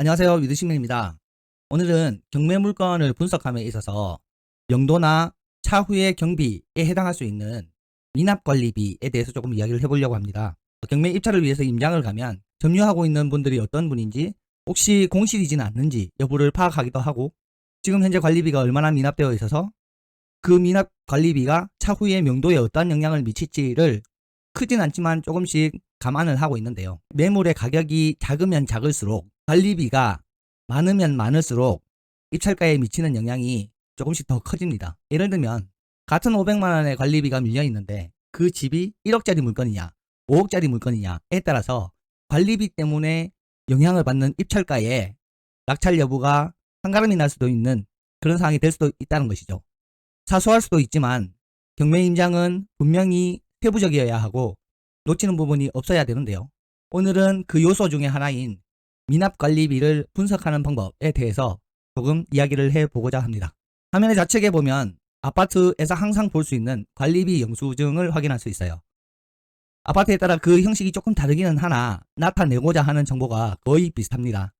안녕하세요. 위드식민입니다. 오늘은 경매 물건을 분석함에 있어서 영도나 차후의 경비에 해당할 수 있는 미납 관리비에 대해서 조금 이야기를 해보려고 합니다. 경매 입찰을 위해서 임장을 가면 점유하고 있는 분들이 어떤 분인지 혹시 공실이지는 않는지 여부를 파악하기도 하고 지금 현재 관리비가 얼마나 미납되어 있어서 그 미납 관리비가 차후의 명도에 어떠한 영향을 미칠지를 크진 않지만 조금씩 감안을 하고 있는데요. 매물의 가격이 작으면 작을수록 관리비가 많으면 많을수록 입찰가에 미치는 영향이 조금씩 더 커집니다. 예를 들면 같은 500만 원의 관리비가 밀려 있는데 그 집이 1억짜리 물건이냐 5억짜리 물건이냐에 따라서 관리비 때문에 영향을 받는 입찰가에 낙찰 여부가 한가름이 날 수도 있는 그런 상황이 될 수도 있다는 것이죠. 사소할 수도 있지만 경매 임장은 분명히 세부적이어야 하고 놓치는 부분이 없어야 되는데요. 오늘은 그 요소 중에 하나인 미납 관리비를 분석하는 방법에 대해서 조금 이야기를 해보고자 합니다. 화면의 좌측에 보면 아파트에서 항상 볼 수 있는 관리비 영수증을 확인할 수 있어요. 아파트에 따라 그 형식이 조금 다르기는 하나 나타내고자 하는 정보가 거의 비슷합니다.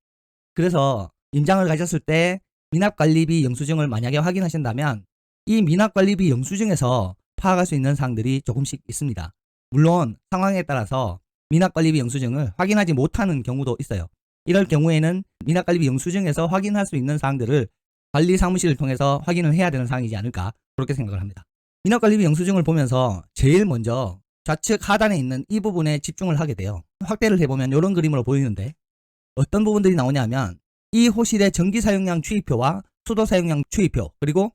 그래서 임장을 가졌을 때 미납관리비 영수증을 만약에 확인하신다면 이 미납관리비 영수증에서 파악할 수 있는 사항들이 조금씩 있습니다. 물론 상황에 따라서 미납관리비 영수증을 확인하지 못하는 경우도 있어요. 이럴 경우에는 미납관리비 영수증에서 확인할 수 있는 사항들을 관리 사무실을 통해서 확인을 해야 되는 사항이지 않을까 그렇게 생각을 합니다. 미납관리비 영수증을 보면서 제일 먼저 좌측 하단에 있는 이 부분에 집중을 하게 돼요. 확대를 해보면 이런 그림으로 보이는데 어떤 부분들이 나오냐면 이 호실의 전기 사용량 추이표와 수도 사용량 추이표 그리고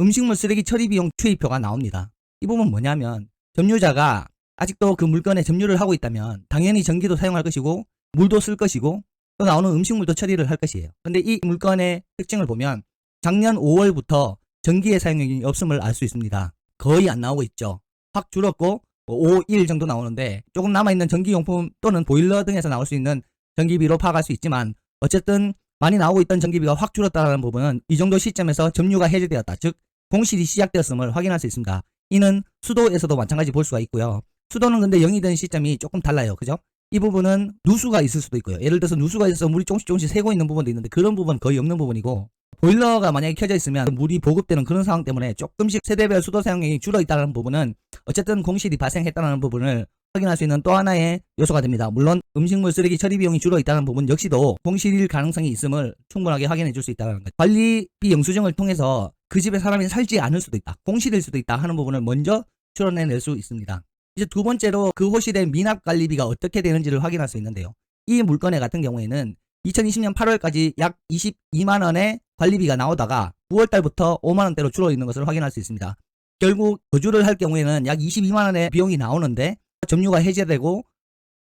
음식물 쓰레기 처리 비용 추이표가 나옵니다. 이 부분 뭐냐면 점유자가 아직도 그 물건에 점유를 하고 있다면 당연히 전기도 사용할 것이고 물도 쓸 것이고 또 나오는 음식물도 처리를 할 것이에요. 근데 이 물건의 특징을 보면 작년 5월부터 전기의 사용량이 없음을 알 수 있습니다. 거의 안 나오고 있죠. 확 줄었고 5, 1 정도 나오는데 조금 남아있는 전기용품 또는 보일러 등에서 나올 수 있는 전기비로 파악할 수 있지만 어쨌든 많이 나오고 있던 전기비가 확 줄었다는 부분은 이 정도 시점에서 점유가 해제되었다. 즉 공실이 시작되었음을 확인할 수 있습니다. 이는 수도에서도 마찬가지 볼 수가 있고요. 수도는 근데 0이 된 시점이 조금 달라요. 그죠? 이 부분은 누수가 있을 수도 있고요. 예를 들어서 누수가 있어서 물이 조금씩 조금씩 새고 있는 부분도 있는데 그런 부분은 거의 없는 부분이고 보일러가 만약에 켜져 있으면 물이 보급되는 그런 상황 때문에 조금씩 세대별 수도 사용량이 줄어 있다는 부분은 어쨌든 공실이 발생했다는 부분을 확인할 수 있는 또 하나의 요소가 됩니다. 물론 음식물 쓰레기 처리 비용이 줄어 있다는 부분 역시도 공실일 가능성이 있음을 충분하게 확인해 줄 수 있다는 것. 관리비 영수증을 통해서 그 집에 사람이 살지 않을 수도 있다. 공실일 수도 있다 하는 부분을 먼저 추론해낼 수 있습니다. 이제 두 번째로 그 호실의 미납 관리비가 어떻게 되는지를 확인할 수 있는데요. 이 물건의 같은 경우에는 2020년 8월까지 약 22만 원의 관리비가 나오다가 9월 달부터 5만 원대로 줄어 있는 것을 확인할 수 있습니다. 결국 거주를 할 경우에는 약 22만 원의 비용이 나오는데 점유가 해제되고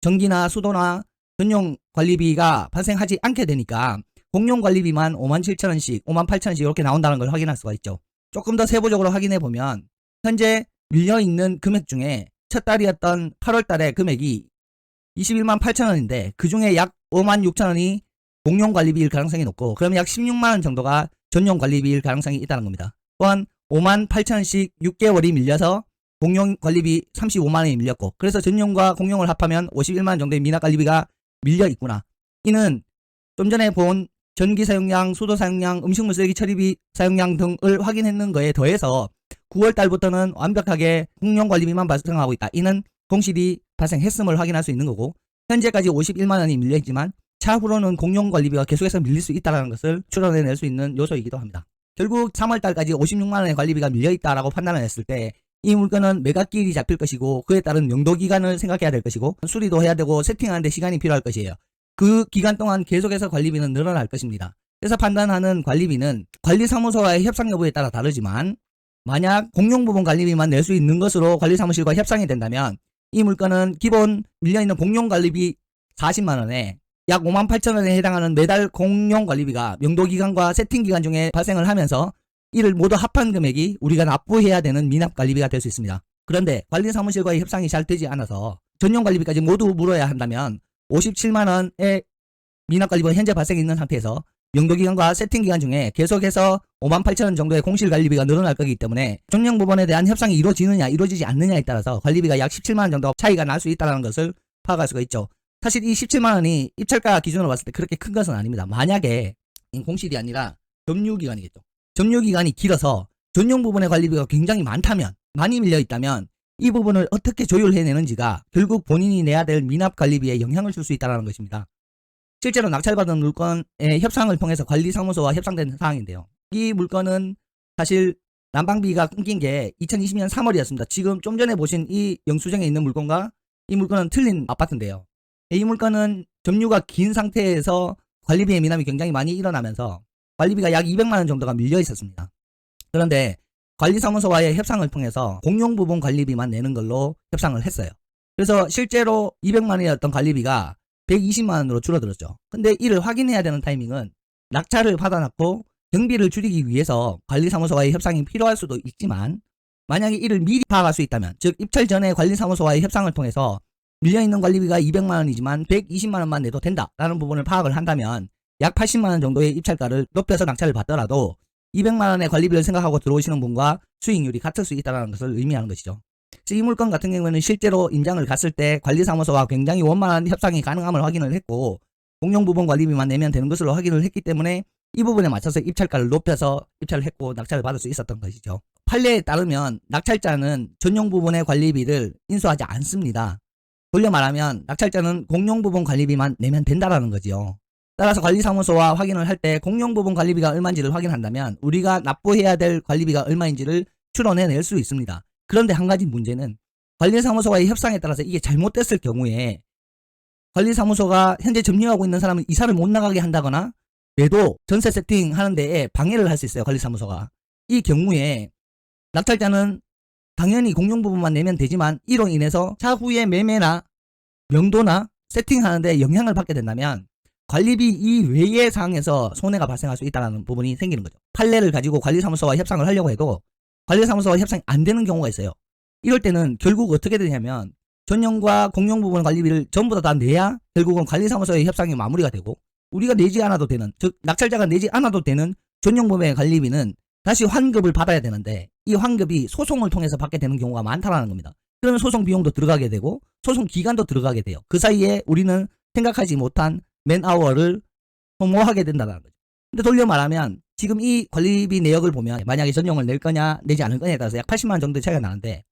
전기나 수도나 전용 관리비가 발생하지 않게 되니까 공용 관리비만 5만 7천 원씩, 5만 8천 원씩 이렇게 나온다는 걸 확인할 수가 있죠. 조금 더 세부적으로 확인해 보면 현재 밀려 있는 금액 중에 첫 달이었던 8월 달의 금액이 21만 8천 원인데 그 중에 약 5만 6천 원이 공용 관리비일 가능성이 높고 그러면 약 16만 원 정도가 전용 관리비일 가능성이 있다는 겁니다. 또한 5만 8천 원씩 6개월이 밀려서 공용 관리비 35만 원이 밀렸고 그래서 전용과 공용을 합하면 51만 원 정도의 미납 관리비가 밀려 있구나. 이는 좀 전에 본 전기 사용량, 수도 사용량, 음식물 쓰레기 처리비 사용량 등을 확인했는 거에 더해서 9월 달부터는 완벽하게 공용 관리비만 발생하고 있다. 이는 공실이 발생했음을 확인할 수 있는 거고 현재까지 51만 원이 밀려 있지만 차후로는 공용 관리비가 계속해서 밀릴 수 있다는 것을 추론해낼 수 있는 요소이기도 합니다. 결국 3월 달까지 56만 원의 관리비가 밀려 있다라고 판단을 했을 때 이 물건은 매각기일이 잡힐 것이고 그에 따른 용도 기간을 생각해야 될 것이고 수리도 해야 되고 세팅하는데 시간이 필요할 것이에요. 그 기간 동안 계속해서 관리비는 늘어날 것입니다. 그래서 판단하는 관리비는 관리사무소와의 협상 여부에 따라 다르지만 만약 공용부분 관리비만 낼 수 있는 것으로 관리사무실과 협상이 된다면 이 물건은 기본 밀려 있는 공용 관리비 40만 원에 약 5만 8천 원에 해당하는 매달 공용 관리비가 명도 기간과 세팅 기간 중에 발생을 하면서 이를 모두 합한 금액이 우리가 납부해야 되는 미납 관리비가 될 수 있습니다. 그런데 관리사무실과의 협상이 잘 되지 않아서 전용 관리비까지 모두 물어야 한다면 57만 원의 미납 관리비가 현재 발생해 있는 상태에서 용도기간과 세팅기간 중에 계속해서 5만 8천원 정도의 공실 관리비가 늘어날 거기 때문에 정령 부분에 대한 협상이 이루어지느냐 이루어지지 않느냐에 따라서 관리비가 약 17만원 정도 차이가 날 수 있다는 것을 파악할 수가 있죠. 사실 이 17만 원이 입찰가 기준으로 봤을 때 그렇게 큰 것은 아닙니다. 만약에 이 공실이 아니라 점유 기간이겠죠. 점유 기간이 길어서 전용 부분의 관리비가 굉장히 많다면 많이 밀려 있다면 이 부분을 어떻게 조율해내는지가 결국 본인이 내야 될 미납 관리비에 영향을 줄 수 있다는 것입니다. 실제로 낙찰받은 물건의 협상을 통해서 관리사무소와 협상된 사항인데요. 이 물건은 사실 난방비가 끊긴 게 2020년 3월이었습니다. 지금 좀 전에 보신 이 영수증에 있는 물건과 이 물건은 틀린 아파트인데요. 이 물건은 점유가 긴 상태에서 관리비의 미납이 굉장히 많이 일어나면서 관리비가 약 200만 원 정도가 밀려 있었습니다. 그런데 관리사무소와의 협상을 통해서 공용 부분 관리비만 내는 걸로 협상을 했어요. 그래서 실제로 200만 원이었던 관리비가 120만 원으로 줄어들었죠. 근데 이를 확인해야 되는 타이밍은 낙찰을 받아놨고 경비를 줄이기 위해서 관리사무소와의 협상이 필요할 수도 있지만 만약에 이를 미리 파악할 수 있다면 즉 입찰 전에 관리사무소와의 협상을 통해서 밀려있는 관리비가 200만 원이지만 120만 원만 내도 된다라는 부분을 파악을 한다면 약 80만 원 정도의 입찰가를 높여서 낙찰을 받더라도 200만 원의 관리비를 생각하고 들어오시는 분과 수익률이 같을 수 있다는 것을 의미하는 것이죠. 이 물건 같은 경우에는 실제로 임장을 갔을 때 관리사무소와 굉장히 원만한 협상이 가능함을 확인을 했고 공용 부분 관리비만 내면 되는 것으로 확인을 했기 때문에 이 부분에 맞춰서 입찰가를 높여서 입찰을 했고 낙찰을 받을 수 있었던 것이죠. 판례에 따르면 낙찰자는 전용 부분의 관리비를 인수하지 않습니다. 돌려 말하면 낙찰자는 공용 부분 관리비만 내면 된다라는 거지요. 따라서 관리사무소와 확인을 할 때 공용 부분 관리비가 얼마인지를 확인한다면 우리가 납부해야 될 관리비가 얼마인지를 추론해낼 수 있습니다. 그런데 한 가지 문제는 관리사무소와의 협상에 따라서 이게 잘못됐을 경우에 관리사무소가 현재 점유하고 있는 사람은 이사를 못 나가게 한다거나 매도 전세 세팅 하는 데에 방해를 할 수 있어요. 관리사무소가. 이 경우에 낙찰자는 당연히 공용 부분만 내면 되지만 이로 인해서 차후에 매매나 명도나 세팅하는 데 영향을 받게 된다면 관리비 이외의 사항에서 손해가 발생할 수 있다는 부분이 생기는 거죠. 판례를 가지고 관리사무소와 협상을 하려고 해도 관리사무소와 협상이 안 되는 경우가 있어요. 이럴 때는 결국 어떻게 되냐면 전용과 공용 부분 관리비를 전부 다, 다 내야 결국은 관리사무소의 협상이 마무리가 되고 우리가 내지 않아도 되는 즉 낙찰자가 내지 않아도 되는 전용 부분의 관리비는 다시 환급을 받아야 되는데 이 환급이 소송을 통해서 받게 되는 경우가 많다라는 겁니다. 그러면 소송 비용도 들어가게 되고 소송 기간도 들어가게 돼요. 그 사이에 우리는 생각하지 못한 맨아워를 소모하게 된다는 거죠. 근데 돌려 말하면 지금 이 관리비 내역을 보면 만약에 전용을 낼 거냐 내지 않을 거냐에 따라서 약 80만 원 정도 차이가 나는데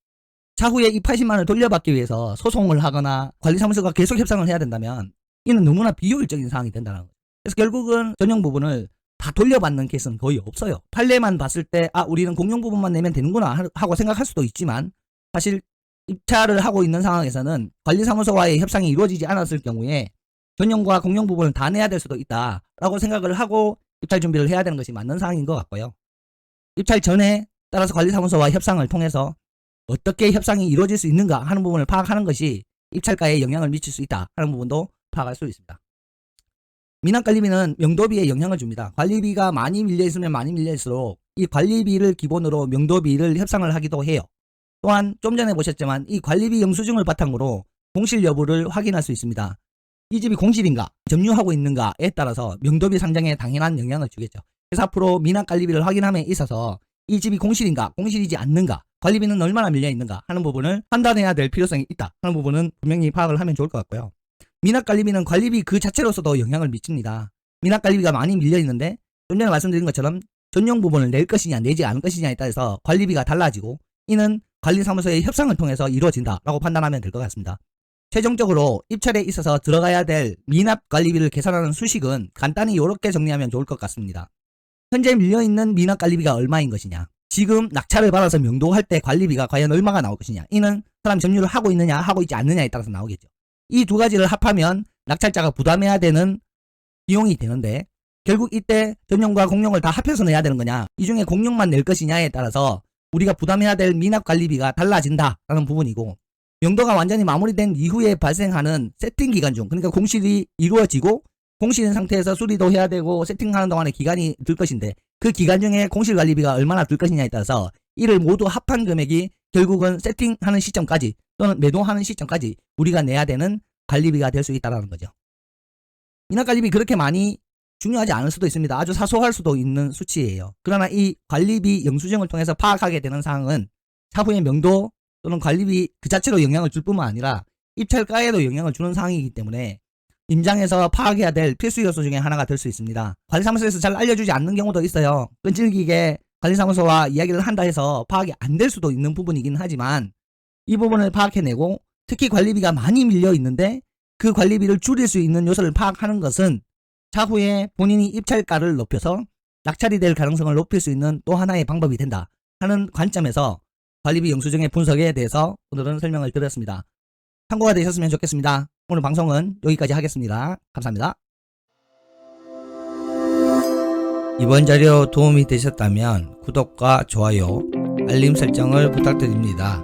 차후에 이 80만 원을 돌려받기 위해서 소송을 하거나 관리사무소가 계속 협상을 해야 된다면 이는 너무나 비효율적인 상황이 된다는 거죠. 그래서 결국은 전용 부분을 다 돌려받는 케이스는 거의 없어요. 판례만 봤을 때, 아, 우리는 공용 부분만 내면 되는구나 하고 생각할 수도 있지만, 사실 입찰을 하고 있는 상황에서는 관리사무소와의 협상이 이루어지지 않았을 경우에 전용과 공용 부분을 다 내야 될 수도 있다라고 생각을 하고 입찰 준비를 해야 되는 것이 맞는 상황인 것 같고요. 입찰 전에 따라서 관리사무소와 협상을 통해서 어떻게 협상이 이루어질 수 있는가 하는 부분을 파악하는 것이 입찰가에 영향을 미칠 수 있다 하는 부분도 파악할 수 있습니다. 미납관리비는 명도비에 영향을 줍니다. 관리비가 많이 밀려있으면 많이 밀려있을수록 이 관리비를 기본으로 명도비를 협상을 하기도 해요. 또한 좀 전에 보셨지만 이 관리비 영수증을 바탕으로 공실 여부를 확인할 수 있습니다. 이 집이 공실인가, 점유하고 있는가에 따라서 명도비 상장에 당연한 영향을 주겠죠. 그래서 앞으로 미납 관리비를 확인함에 있어서 이 집이 공실인가, 공실이지 않는가, 관리비는 얼마나 밀려 있는가 하는 부분을 판단해야 될 필요성이 있다 하는 부분은 분명히 파악을 하면 좋을 것 같고요. 미납 관리비는 관리비 그 자체로서도 영향을 미칩니다. 미납 관리비가 많이 밀려 있는데 좀 전에 말씀드린 것처럼 전용 부분을 낼 것이냐 내지 않을 것이냐에 따라서 관리비가 달라지고 이는 관리사무소의 협상을 통해서 이루어진다라고 판단하면 될 것 같습니다. 최종적으로 입찰에 있어서 들어가야 될 미납 관리비를 계산하는 수식은 간단히 이렇게 정리하면 좋을 것 같습니다. 현재 밀려있는 미납 관리비가 얼마인 것이냐 지금 낙찰을 받아서 명도할 때 관리비가 과연 얼마가 나올 것이냐 이는 사람 점유를 하고 있느냐 하고 있지 않느냐에 따라서 나오겠죠. 이 두 가지를 합하면 낙찰자가 부담해야 되는 비용이 되는데 결국 이때 전용과 공용을 다 합해서 내야 되는 거냐 이 중에 공용만 낼 것이냐에 따라서 우리가 부담해야 될 미납 관리비가 달라진다라는 부분이고 명도가 완전히 마무리된 이후에 발생하는 세팅 기간 중 그러니까 공실이 이루어지고 공실인 상태에서 수리도 해야 되고 세팅하는 동안에 기간이 들 것인데 그 기간 중에 공실 관리비가 얼마나 들 것이냐에 따라서 이를 모두 합한 금액이 결국은 세팅하는 시점까지 또는 매도하는 시점까지 우리가 내야 되는 관리비가 될 수 있다는 거죠. 미납 관리비 그렇게 많이 중요하지 않을 수도 있습니다. 아주 사소할 수도 있는 수치예요. 그러나 이 관리비 영수증을 통해서 파악하게 되는 사항은 차후의 명도 또는 관리비 그 자체로 영향을 줄 뿐만 아니라 입찰가에도 영향을 주는 사항이기 때문에 임장에서 파악해야 될 필수 요소 중에 하나가 될 수 있습니다. 관리사무소에서 잘 알려주지 않는 경우도 있어요. 끈질기게 관리사무소와 이야기를 한다 해서 파악이 안 될 수도 있는 부분이긴 하지만 이 부분을 파악해내고 특히 관리비가 많이 밀려 있는데 그 관리비를 줄일 수 있는 요소를 파악하는 것은 차후에 본인이 입찰가를 높여서 낙찰이 될 가능성을 높일 수 있는 또 하나의 방법이 된다 하는 관점에서 관리비 영수증의 분석에 대해서 오늘은 설명을 드렸습니다. 참고가 되셨으면 좋겠습니다. 오늘 방송은 여기까지 하겠습니다. 감사합니다. 이번 자료 도움이 되셨다면 구독과 좋아요, 알림 설정을 부탁드립니다.